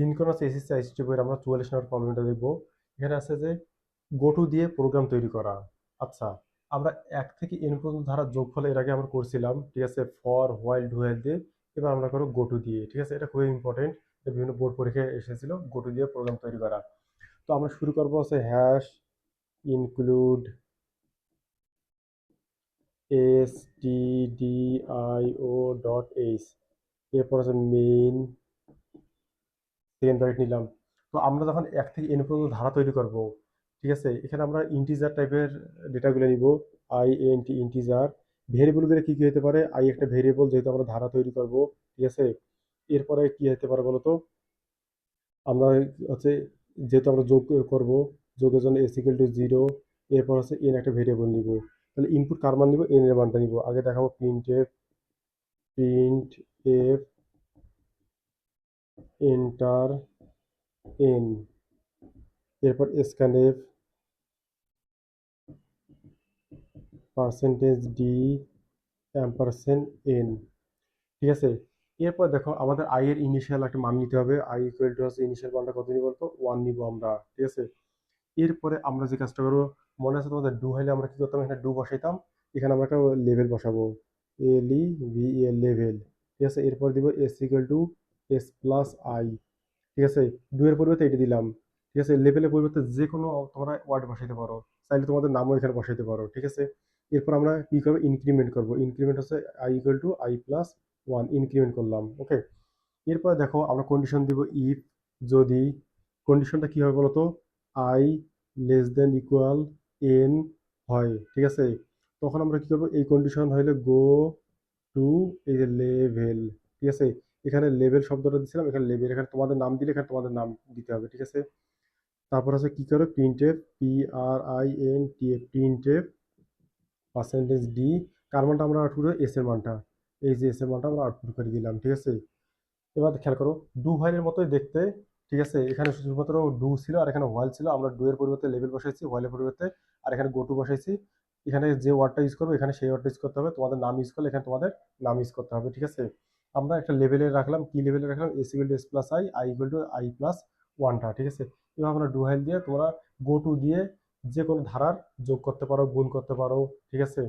Synchronous SSC ICT বইয়ের আমরা চুয়াল্লিশ নম্বর প্রবলেমটা দেখব এখানে আছে যে গোটু দিয়ে প্রোগ্রাম তৈরি করা। আচ্ছা আমরা এক থেকে এন পর্যন্ত ধারা যোগফল এর আগে আমরা করছিলাম, ঠিক আছে ফর হোয়াইল ডুয়েল দিয়ে। এবার আমরা করব গোটু দিয়ে, ঠিক আছে? এটা খুবই ইম্পর্টেন্ট বিভিন্ন বোর্ড পরীক্ষায় এসেছিল গোটু দিয়ে প্রোগ্রাম তৈরি করা। তো আমরা শুরু করব হচ্ছে hash include S T D I O dot H এরপর আছে মেইন সেকেন্ড ব্র্যাকেট নিলাম। তো আমরা যখন এক থেকে এন পর্যন্ত ধারা তৈরি করব, ঠিক আছে, এখানে আমরা ইন্টিজার টাইপের ডেটাগুলো নিব। আই এন টি ইন্টিজার ভেরিয়েবলগুলো কী কী হতে পারে? আই একটা ভেরিয়েবল যেহেতু আমরা ধারা তৈরি করব, ঠিক আছে? এরপরে কি হতে পারে বলতো? আমরা হচ্ছে যেহেতু আমরা যোগ করব, যোগের জন্য এস ইকুয়াল টু জিরো এরপর হচ্ছে এন একটা ভেরিয়েবল নিব। তাহলে ইনপুট কার মান নিব? এন এর মানটা নিব। আগে দেখাবো print F print F enter N এরপর scanf percentage D ampersand N ঠিক আছে? এরপর দেখো, আমাদের আই এর ইনিশিয়াল একটা মান নিতে হবে। আই ইকুয়াল টু হচ্ছে ইনিশিয়াল মানটা কত নিব বলতো? ওয়ান নিব আমরা, ঠিক আছে? এরপরে আমরা যে কাজটা করব, মনে আছে তোমাদের ডু হলে আমরা কি করতাম? এখানে ডু বসাইতাম। এখানে আমরা একটা লেভেল বসাবো। এল ই ভি এল লেভেল ঠিক আছে? এরপর দিব S equal to S plus I ঠিক আছে? এর পরিবর্তে এটা দিলাম, ঠিক আছে? লেভেলের পরিবর্তে যে কোনো তোমরা ওয়ার্ড বসাইতে পারো, চাইলে তোমাদের নামও এখানে বসাইতে পারো, ঠিক আছে? এরপর আমরা কি করব? ইনক্রিমেন্ট করব। ইনক্রিমেন্ট হচ্ছে I equal to I plus one increment করলাম ওকে এরপর দেখো আমরা কন্ডিশন দিব ইফ যদি। কন্ডিশনটা কি হবে বলতো? I less than equal N হয়, ঠিক আছে? তখন আমরা কি করব? এই কন্ডিশন হইলে গো টু এই যে লেভেল ঠিক আছে? এখানে লেভেল শব্দটা দিছিলাম এখানে লেভেল এখানে তোমাদের নাম দিলে এখানে তোমাদের নাম দিতে হবে, ঠিক আছে? তারপর আছে কি করে? Printf P R I N T F printf percentage D কার মানটা আমরা আউটপুট এস এর মানটা। এই যে এস এর মানটা আমরা আউটপুট করে দিলাম, ঠিক আছে? এবার খেয়াল করো ডু হোয়াইলের মতোই দেখতে, ঠিক আছে? এখানে শুধুমাত্র ডু ছিল আর এখানে হোয়াইল ছিল, আমরা ডু এর পরিবর্তে লেভেল বসাইছি হোয়াইলের পরিবর্তে আর এখানে গো টু বসাইছি। এখানে যে ওয়ার্ডটা ইউজ করব, এখানে সেই ওয়ার্ডটা ইউজ করতে হবে, তোমাদের নাম ইউজ করলে এখানে তোমাদের নাম ইউজ করতে হবে, ঠিক আছে? আমরা একটা লেভেলে রাখলাম। কি লেভেলে রাখলাম? S equal to S plus I I equal to I plus ওয়ানটা ঠিক আছে? এবার আমরা ডু হোয়াইল দিয়ে তোমরা গো টু দিয়ে যে কোনো ধারার যোগ করতে পারো, গুণ করতে পারো, ঠিক আছে?